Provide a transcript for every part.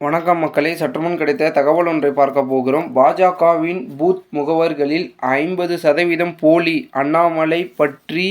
வணக்கம் மக்களே. சற்றுமுன் கிடைத்த தகவல் ஒன்றை பார்க்க போகிறோம். பாஜகவின் பூத் முகவர்களில் ஐம்பது சதவீதம் போலி அண்ணாமலை பற்றி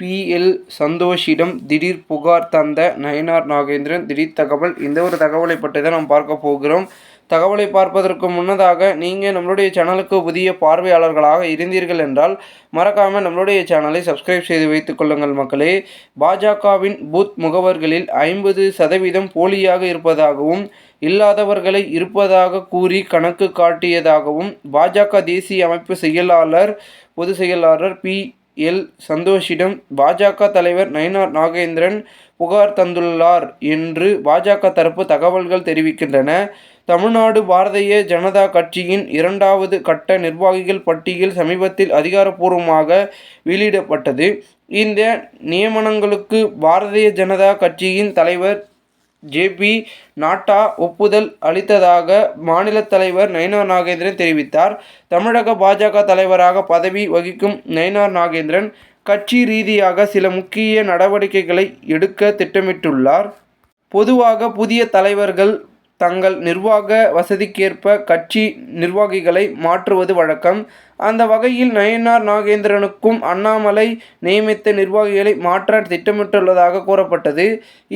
பி. எல். சந்தோஷிடம் திடீர் புகார் தந்த நயனார் நாகேந்திரன் திடீர் தகவல். இந்த ஒரு தகவலை பற்றி தான் நாம் பார்க்க போகிறோம். தகவலை பார்ப்பதற்கு முன்னதாக நீங்கள் நம்மளுடைய சேனலுக்கு புதிய பார்வையாளர்களாக இருந்தீர்கள் என்றால் மறக்காமல் நம்மளுடைய சேனலை சப்ஸ்கிரைப் செய்து வைத்துக் கொள்ளுங்கள் மக்களே. பாஜகவின் பூத் முகவர்களில் ஐம்பது சதவீதம் போலியாக இருப்பதாகவும் இல்லாதவர்களை இருப்பதாக கூறி கணக்கு காட்டியதாகவும் பாஜக தேசிய அமைப்பு செயலாளர் பொதுச் செயலாளர் பி. எல். சந்தோஷிடம் பாஜக தலைவர் நயனார் நாகேந்திரன் புகார் தந்துள்ளார் என்று பாஜக தரப்பு தகவல்கள் தெரிவிக்கின்றன. தமிழ்நாடு பாரதிய ஜனதா கட்சியின் இரண்டாவது கட்ட நிர்வாகிகள் பட்டியல் சமீபத்தில் அதிகாரப்பூர்வமாக வெளியிடப்பட்டது. இந்த நியமனங்களுக்கு பாரதிய ஜனதா கட்சியின் தலைவர் ஜேபி நாட்டா ஒப்புதல் அளித்ததாக மாநில தலைவர் நயினார் நாகேந்திரன் தெரிவித்தார். தமிழக பாஜக தலைவராக பதவி வகிக்கும் நயினார் நாகேந்திரன் கட்சி ரீதியாக சில முக்கிய நடவடிக்கைகளை எடுக்க திட்டமிட்டுள்ளார். பொதுவாக புதிய தலைவர்கள் தங்கள் நிர்வாக வசதிக்கேற்ப கட்சி நிர்வாகிகளை மாற்றுவது வழக்கம். அந்த வகையில் நயனார் நாகேந்திரனுக்கும் அண்ணாமலை நியமித்த நிர்வாகிகளை மாற்ற திட்டமிட்டுள்ளதாக கூறப்பட்டது.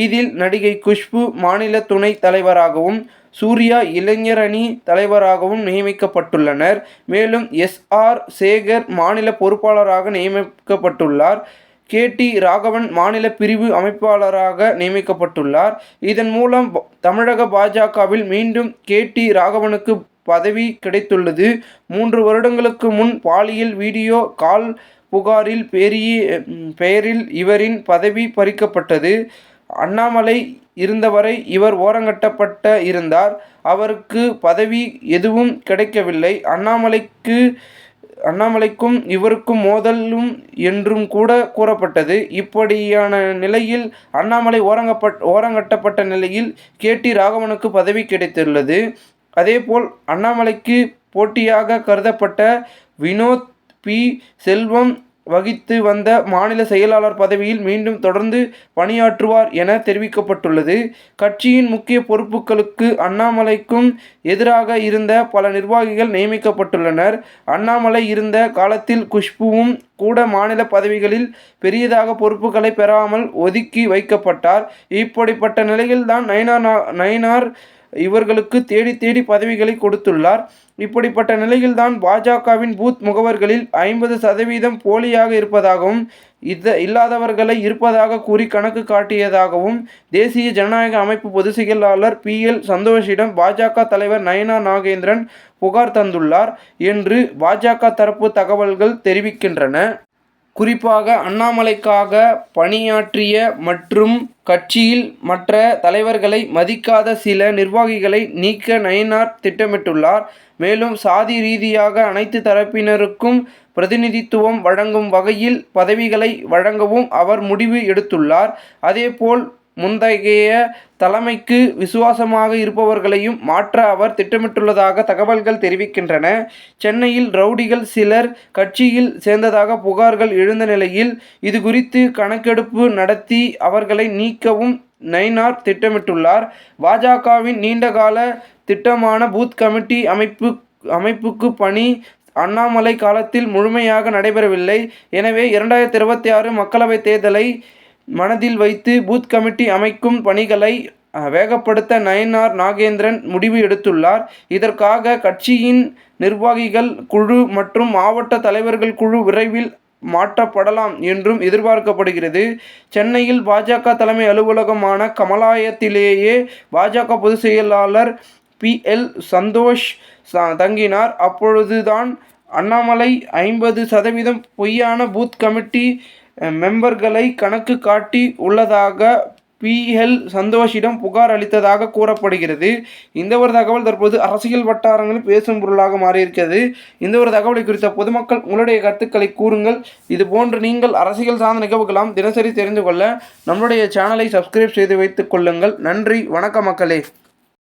இதில் நடிகை குஷ்பு மாநில துணை தலைவராகவும் சூர்யா இளைஞரணி தலைவராகவும் நியமிக்கப்பட்டுள்ளனர். மேலும் எஸ் ஆர் சேகர் மாநில பொறுப்பாளராக நியமிக்கப்பட்டுள்ளார். கே டி ராகவன் மாநில பிரிவு அமைப்பாளராக நியமிக்கப்பட்டுள்ளார். இதன் மூலம் தமிழக பாஜகவில் மீண்டும் கே டி ராகவனுக்கு பதவி கிடைத்துள்ளது. மூன்று வருடங்களுக்கு முன் பாலியல் வீடியோ கால் புகாரில் பெரிய பெயரில் இவரின் பதவி பறிக்கப்பட்டது. அண்ணாமலை இருந்தவரை இவர் ஓரங்கட்டப்பட்ட இருந்தார். அவருக்கு பதவி எதுவும் கிடைக்கவில்லை. அண்ணாமலைக்கு அண்ணாமலைக்கும் இவருக்கும் மோதலும் என்றும் கூட கூறப்பட்டது. இப்படியான நிலையில் அண்ணாமலை ஓரங்கப்பட் ஓரங்கட்டப்பட்ட நிலையில் கே. டி. ராகவனுக்கு பதவி கிடைத்துள்ளது. அதேபோல் அண்ணாமலைக்கு போட்டியாக கருதப்பட்ட வினோத் பி. செல்வம் வகித்து வந்த மாநில செயலாளர் பதவியில் மீண்டும் தொடர்ந்து பணியாற்றுவார் என தெரிவிக்கப்பட்டுள்ளது. கட்சியின் முக்கிய பொறுப்புகளுக்கு அண்ணாமலைக்கும் எதிராக இருந்த பல நிர்வாகிகள் நியமிக்கப்பட்டுள்ளனர். அண்ணாமலை இருந்த காலத்தில் குஷ்புவும் கூட மாநில பதவிகளில் பெரியதாக பொறுப்புகளை பெறாமல் ஒதுக்கி வைக்கப்பட்டார். இப்படிப்பட்ட நிலையில்தான் நயனார் நயனார் இவர்களுக்கு தேடி தேடி பதவிகளை கொடுத்துள்ளார். இப்படிப்பட்ட நிலையில்தான் பாஜகவின் பூத் முகவர்களில் ஐம்பது சதவீதம் போலியாக இருப்பதாகவும் இத இல்லாதவர்களை இருப்பதாக கூறி கணக்கு காட்டியதாகவும் தேசிய ஜனநாயக அமைப்பு பொதுச் செயலாளர் பி. எல். சந்தோஷிடம் பாஜக தலைவர் நயனா நாகேந்திரன் புகார் தந்துள்ளார் என்று பாஜக தரப்பு தகவல்கள் தெரிவிக்கின்றன. குறிப்பாக அண்ணாமலைக்காக பணியாற்றிய மற்றும் கட்சியில் மற்ற தலைவர்களை மதிக்காத சில நிர்வாகிகளை நீக்க நயினார் திட்டமிட்டுள்ளார். மேலும் சாதி ரீதியாக அனைத்து தரப்பினருக்கும் பிரதிநிதித்துவம் வழங்கும் வகையில் பதவிகளை வழங்கவும் அவர் முடிவு எடுத்துள்ளார். அதேபோல் முந்தைய தலைமைக்கு விசுவாசமாக இருப்பவர்களையும் மாற்ற அவர் திட்டமிட்டுள்ளதாக தகவல்கள் தெரிவிக்கின்றன. சென்னையில் ரவுடிகள் சிலர் கட்சியில் சேர்ந்ததாக புகார்கள் எழுந்த நிலையில் இது குறித்து கணக்கெடுப்பு நடத்தி அவர்களை நீக்கவும் நைனார் திட்டமிட்டுள்ளார். பாஜகவின் நீண்டகால திட்டமான பூத் கமிட்டி அமைப்பு அமைப்புக்கு பணி அண்ணாமலை காலத்தில் முழுமையாக நடைபெறவில்லை. எனவே இரண்டாயிரத்தி இருபத்தி ஆறு மக்களவைத் தேர்தலை மனதில் வைத்து பூத் கமிட்டி அமைக்கும் பணிகளை வேகப்படுத்த நயனார் நாகேந்திரன் முடிவு எடுத்துள்ளார். இதற்காக கட்சியின் நிர்வாகிகள் குழு மற்றும் மாவட்ட தலைவர்கள் குழு விரைவில் மாற்றப்படலாம் என்றும் எதிர்பார்க்கப்படுகிறது. சென்னையில் பாஜக தலைமை அலுவலகமான கமலாயத்திலேயே பாஜக பொதுச் செயலாளர் பி. எல். சந்தோஷ் தங்கினார். அப்பொழுதுதான் அண்ணாமலை ஐம்பது சதவீதம் பொய்யான பூத் கமிட்டி மெம்பர்களை கணக்கு காட்டி உள்ளதாக பிஎல் சந்தோஷிடம் புகார் அளித்ததாக கூறப்படுகிறது. இந்த ஒரு தகவல் தற்போது அரசியல் வட்டாரங்களில் பேசும் பொருளாக மாறியிருக்கிறது. இந்த ஒரு தகவலை குறித்த பொதுமக்கள் உங்களுடைய கருத்துக்களை கூறுங்கள். இது போன்று நீங்கள் அரசியல் சார்ந்த நிகழ்வுகளாம் தினசரி தெரிந்து கொள்ள நம்முடைய சேனலை சப்ஸ்கிரைப் செய்து வைத்துக் கொள்ளுங்கள். நன்றி. வணக்க மக்களே.